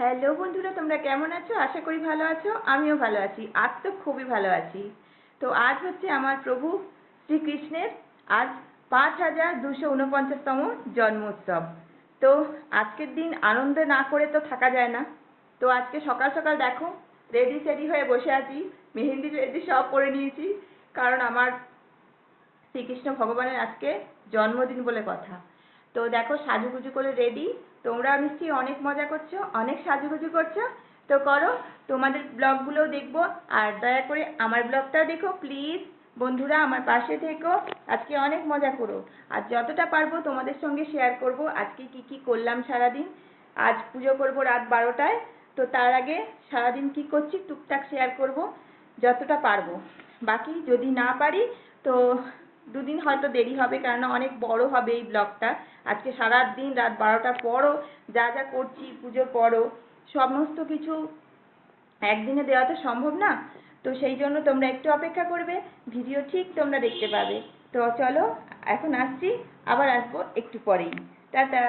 Hello বন্ধুরা, তোমরা কেমন আছো? আশা করি ভালো আছো। আমিও ভালো আছি। আজ তো খুবই ভালো আছি। তো আজ হচ্ছে আমার প্রভু শ্রীকৃষ্ণের আজ পাঁচ হাজার দুশো উনপঞ্চাশতম জন্মোৎসব। তো আজকের দিন আনন্দ না করে তো থাকা যায় না। তো আজকে সকাল সকাল দেখো রেডি সেডি হয়ে বসে আছি। মেহেন্দি টেহেন্দি সব করে নিয়েছি। কারণ আমার শ্রীকৃষ্ণ ভগবানের আজকে জন্মদিন বলে কথা। তো দেখো সাজুগুজু করে রেডি তোমরা নিশ্চয়ই অনেক মজা করছ, অনেক সাজুগুজু করছ। তো করো, তোমাদের ব্লগগুলোও দেখব। আর দয়া করে আমার ব্লগটাও দেখো প্লিজ বন্ধুরা, আমার পাশে থেকো। আজকে অনেক মজা করো। আর যতটা পারব তোমাদের সঙ্গে শেয়ার করব। আজকে কি কি করলাম সারাদিন? আজ পুজো করব রাত বারোটায়। তো তার আগে সারাদিন কি করছি টুকটাক শেয়ার করব, যতটা পারব। বাকি যদি না পারি, তো দুদিন হয়তো দেরি হবে কারণ অনেক বড় হবে এই ব্লগটা। আজকে সারা দিন রাত বারোটার পরও যা যা করছি, পুজোর পরও, সমস্ত কিছু একদিনে দেওয়া তো সম্ভব না। তো সেই জন্য তোমরা একটু অপেক্ষা করবে, ভিডিও ঠিক তোমরা দেখতে পাবে। তো চলো, এখন আসছি, আবার আসব একটু পরেই। টাটা!